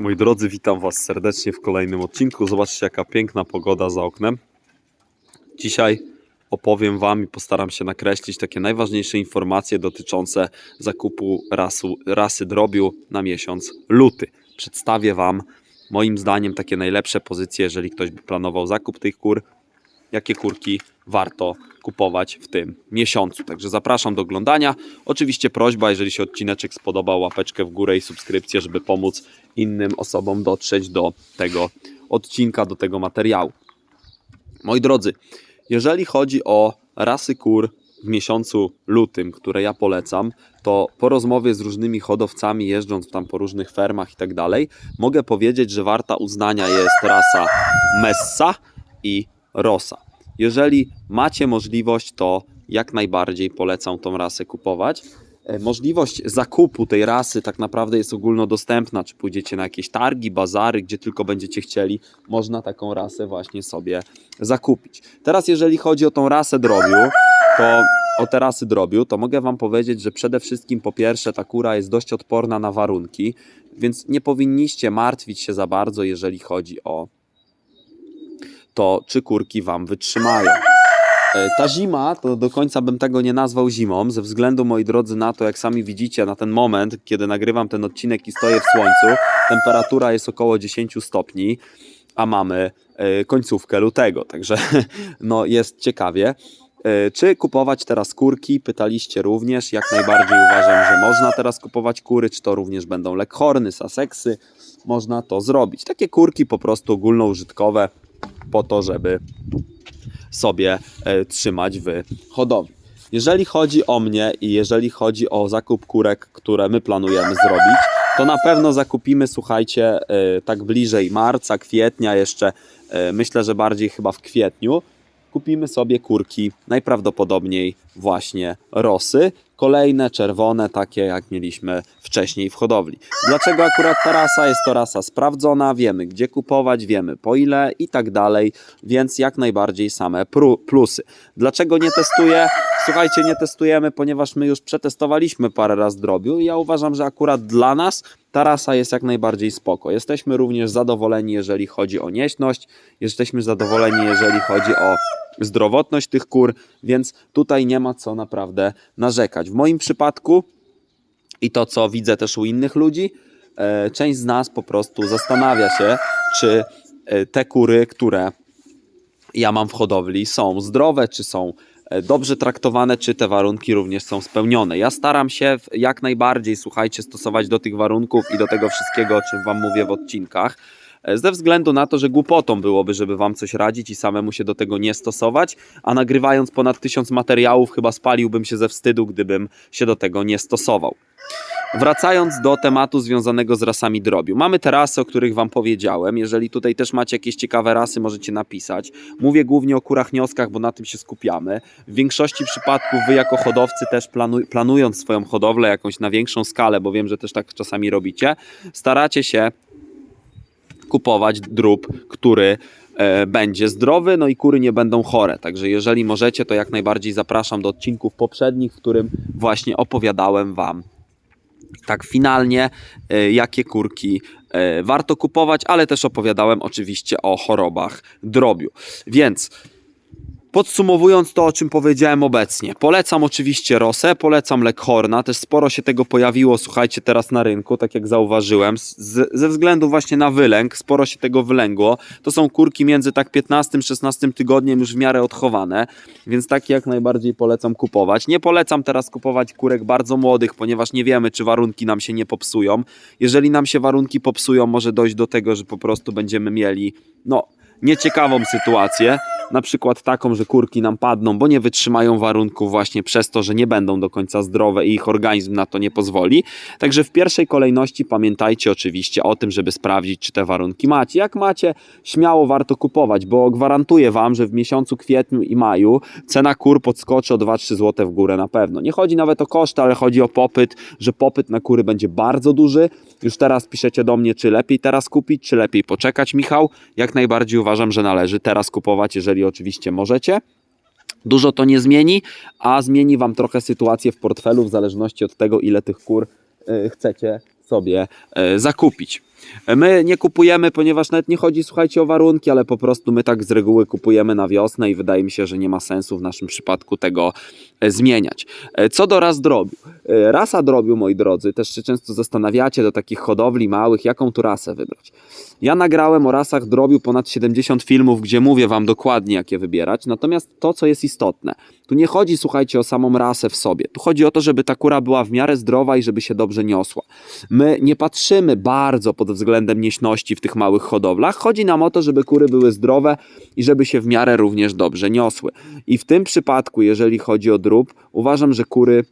Moi drodzy, witam Was serdecznie w kolejnym odcinku. Zobaczcie jaka piękna pogoda za oknem. Dzisiaj opowiem Wam i postaram się nakreślić takie najważniejsze informacje dotyczące zakupu rasu, rasy drobiu na miesiąc luty. Przedstawię Wam moim zdaniem takie najlepsze pozycje, jeżeli ktoś by planował zakup tych kur, jakie kurki warto kupować w tym miesiącu. Także zapraszam do oglądania. Oczywiście prośba, jeżeli się odcineczek spodobał, łapeczkę w górę i subskrypcję, żeby pomóc innym osobom dotrzeć do tego odcinka, do tego materiału. Moi drodzy, jeżeli chodzi o rasy kur w miesiącu lutym, które ja polecam, to po rozmowie z różnymi hodowcami, jeżdżąc tam po różnych fermach i tak dalej, mogę powiedzieć, że warta uznania jest rasa Messa i Rosa. Jeżeli macie możliwość, to jak najbardziej polecam tą rasę kupować. E, Możliwość zakupu tej rasy tak naprawdę jest ogólnodostępna. Czy pójdziecie na jakieś targi, bazary, gdzie tylko będziecie chcieli, można taką rasę właśnie sobie zakupić. Teraz, jeżeli chodzi o tą rasę drobiu, to o te rasy drobiu, to mogę Wam powiedzieć, że przede wszystkim po pierwsze ta kura jest dość odporna na warunki, więc nie powinniście martwić się za bardzo, jeżeli chodzi o to, czy kurki Wam wytrzymają. E, Ta zima, to do końca bym tego nie nazwał zimą, ze względu, moi drodzy, na to, jak sami widzicie, na ten moment, kiedy nagrywam ten odcinek i stoję w słońcu, temperatura jest około 10 stopni, a mamy e, końcówkę lutego, także no, jest ciekawie. E, Czy kupować teraz kurki? Pytaliście również. Jak najbardziej uważam, że można teraz kupować kury. Czy to również będą leghorny, saseksy? Można to zrobić. Takie kurki po prostu ogólnoużytkowe po to, żeby sobie e, trzymać w hodowli. Jeżeli chodzi o mnie i jeżeli chodzi o zakup kurek, które my planujemy zrobić, to na pewno zakupimy, słuchajcie, e, tak bliżej marca, kwietnia jeszcze, e, myślę, że bardziej chyba w kwietniu, kupimy sobie kurki najprawdopodobniej właśnie rosy. Kolejne czerwone, takie jak mieliśmy wcześniej w hodowli. Dlaczego akurat ta rasa? Jest to rasa sprawdzona, wiemy gdzie kupować, wiemy po ile i tak dalej, więc jak najbardziej same plusy. Dlaczego nie testuję? Słuchajcie, nie testujemy, ponieważ my już przetestowaliśmy parę razy drobiu i ja uważam, że akurat dla nas ta rasa jest jak najbardziej spoko. Jesteśmy również zadowoleni, jeżeli chodzi o nieśność, jesteśmy zadowoleni, jeżeli chodzi o zdrowotność tych kur, więc tutaj nie ma co naprawdę narzekać. W moim przypadku i to, co widzę też u innych ludzi, e, część z nas po prostu zastanawia się, czy e, te kury, które ja mam w hodowli, są zdrowe, czy są dobrze traktowane, czy te warunki również są spełnione. Ja staram się jak najbardziej, słuchajcie, stosować do tych warunków i do tego wszystkiego, o czym Wam mówię w odcinkach. e, Ze względu na to, że głupotą byłoby, żeby Wam coś radzić i samemu się do tego nie stosować, a nagrywając ponad tysiąc materiałów, chyba spaliłbym się ze wstydu, gdybym się do tego nie stosował. Wracając do tematu związanego z rasami drobiu. Mamy te rasy, o których Wam powiedziałem. Jeżeli tutaj też macie jakieś ciekawe rasy, możecie napisać. Mówię głównie o kurach nioskach, bo na tym się skupiamy. W większości przypadków Wy jako hodowcy też planu, planując swoją hodowlę jakąś na większą skalę, bo wiem, że też tak czasami robicie, staracie się kupować drób, który e, będzie zdrowy, no i kury nie będą chore. Także jeżeli możecie, to jak najbardziej zapraszam do odcinków poprzednich, w którym właśnie opowiadałem Wam tak finalnie, e, jakie kurki e, warto kupować, ale też opowiadałem oczywiście o chorobach drobiu. Więc Podsumowując to, o czym powiedziałem obecnie, polecam oczywiście Rosę, polecam Leghorna, też sporo się tego pojawiło, słuchajcie, teraz na rynku, tak jak zauważyłem, z, ze względu właśnie na wylęk, sporo się tego wylęgło, to są kurki między tak 15-16 tygodniem już w miarę odchowane, więc takie jak najbardziej polecam kupować. Nie polecam teraz kupować kurek bardzo młodych, ponieważ nie wiemy, czy warunki nam się nie popsują. Jeżeli nam się warunki popsują, może dojść do tego, że po prostu będziemy mieli, no, nieciekawą sytuację, na przykład taką, że kurki nam padną, bo nie wytrzymają warunków właśnie przez to, że nie będą do końca zdrowe i ich organizm na to nie pozwoli. Także w pierwszej kolejności pamiętajcie oczywiście o tym, żeby sprawdzić, czy te warunki macie. Jak macie, śmiało warto kupować, bo gwarantuję Wam, że w miesiącu kwietniu i maju cena kur podskoczy o 2-3 zł w górę na pewno. Nie chodzi nawet o koszty, ale chodzi o popyt, że popyt na kury będzie bardzo duży. Już teraz piszecie do mnie, czy lepiej teraz kupić, czy lepiej poczekać, Michał. Jak najbardziej uważam, że należy teraz kupować, jeżeli oczywiście możecie. Dużo to nie zmieni, a zmieni Wam trochę sytuację w portfelu w zależności od tego, ile tych kur y, chcecie sobie y, zakupić. My nie kupujemy, ponieważ nawet nie chodzi, słuchajcie, o warunki, ale po prostu my tak z reguły kupujemy na wiosnę i wydaje mi się, że nie ma sensu w naszym przypadku tego e, zmieniać. E, Co do ras drobiu. E, Rasa drobiu, moi drodzy, też się często zastanawiacie do takich hodowli małych, jaką tu rasę wybrać. Ja nagrałem o rasach drobiu ponad 70 filmów, gdzie mówię Wam dokładnie, jakie wybierać. Natomiast to, co jest istotne, tu nie chodzi, słuchajcie, o samą rasę w sobie. Tu chodzi o to, żeby ta kura była w miarę zdrowa i żeby się dobrze niosła. My nie patrzymy bardzo pod względem nieśności w tych małych hodowlach. Chodzi nam o to, żeby kury były zdrowe i żeby się w miarę również dobrze niosły. I w tym przypadku, jeżeli chodzi o drób, uważam, że kury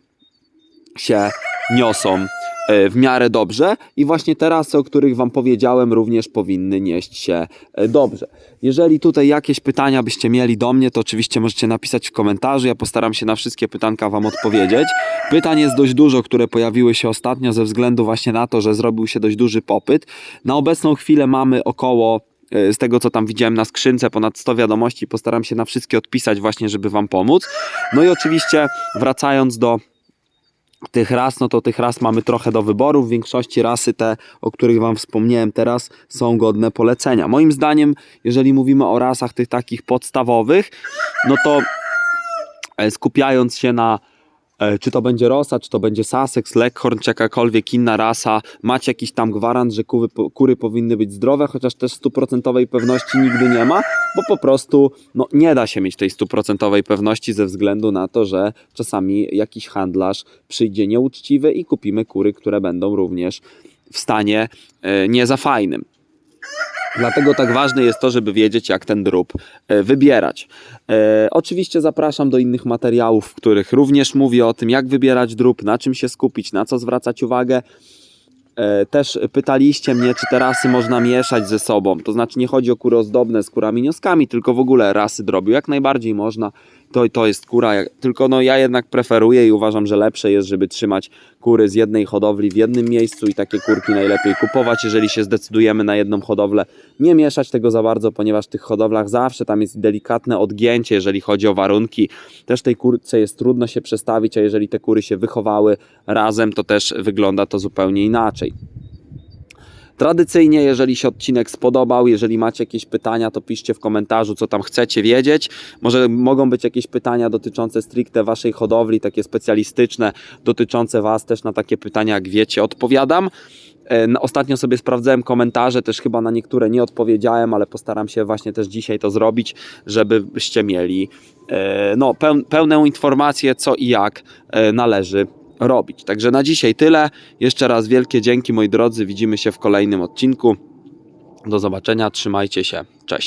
się niosą w miarę dobrze i właśnie te rasy, o których Wam powiedziałem, również powinny nieść się e, dobrze. Jeżeli tutaj jakieś pytania byście mieli do mnie, to oczywiście możecie napisać w komentarzu. Ja postaram się na wszystkie pytanka Wam odpowiedzieć. Pytań jest dość dużo, które pojawiły się ostatnio ze względu właśnie na to, że zrobił się dość duży popyt. Na obecną chwilę mamy około e, z tego co tam widziałem na skrzynce, ponad 100 wiadomości. Postaram się na wszystkie odpisać, właśnie, żeby Wam pomóc. No i oczywiście, wracając do tych ras, no to tych ras mamy trochę do wyboru. W większości rasy te, o których Wam wspomniałem teraz, są godne polecenia. Moim zdaniem, jeżeli mówimy o rasach tych takich podstawowych, no to e, skupiając się na czy to będzie Rosa, czy to będzie Sussex, Leghorn, czy jakakolwiek inna rasa, macie jakiś tam gwarant, że kury, kury powinny być zdrowe, chociaż też stuprocentowej pewności nigdy nie ma, bo po prostu no, nie da się mieć tej stuprocentowej pewności ze względu na to, że czasami jakiś handlarz przyjdzie nieuczciwy i kupimy kury, które będą również w stanie e, nie za fajnym. Dlatego tak ważne jest to, żeby wiedzieć, jak ten drób e, wybierać. E, oczywiście zapraszam do innych materiałów, w których również mówię o tym, jak wybierać drób, na czym się skupić, na co zwracać uwagę. E, Też pytaliście mnie, czy te rasy można mieszać ze sobą. To znaczy nie chodzi o kury ozdobne z kurami nioskami, tylko w ogóle rasy drobiu. Jak najbardziej można. To, to jest kura, tylko no ja jednak preferuję i uważam, że lepsze jest, żeby trzymać kury z jednej hodowli w jednym miejscu i takie kurki najlepiej kupować, jeżeli się zdecydujemy na jedną hodowlę. Nie mieszać tego za bardzo, ponieważ w tych hodowlach zawsze tam jest delikatne odgięcie, jeżeli chodzi o warunki. Też tej kurce jest trudno się przestawić, a jeżeli te kury się wychowały razem, to też wygląda to zupełnie inaczej. Tradycyjnie, jeżeli się odcinek spodobał, jeżeli macie jakieś pytania, to piszcie w komentarzu, co tam chcecie wiedzieć. Może mogą być jakieś pytania dotyczące stricte waszej hodowli, takie specjalistyczne, dotyczące was. Też na takie pytania, jak wiecie, odpowiadam. E, Ostatnio sobie sprawdzałem komentarze, też chyba na niektóre nie odpowiedziałem, ale postaram się właśnie też dzisiaj to zrobić, żebyście mieli e, no, peł- pełną informację, co i jak e, należy robić. Także na dzisiaj tyle. Jeszcze raz wielkie dzięki moi drodzy. Widzimy się w kolejnym odcinku. Do zobaczenia, trzymajcie się. Cześć.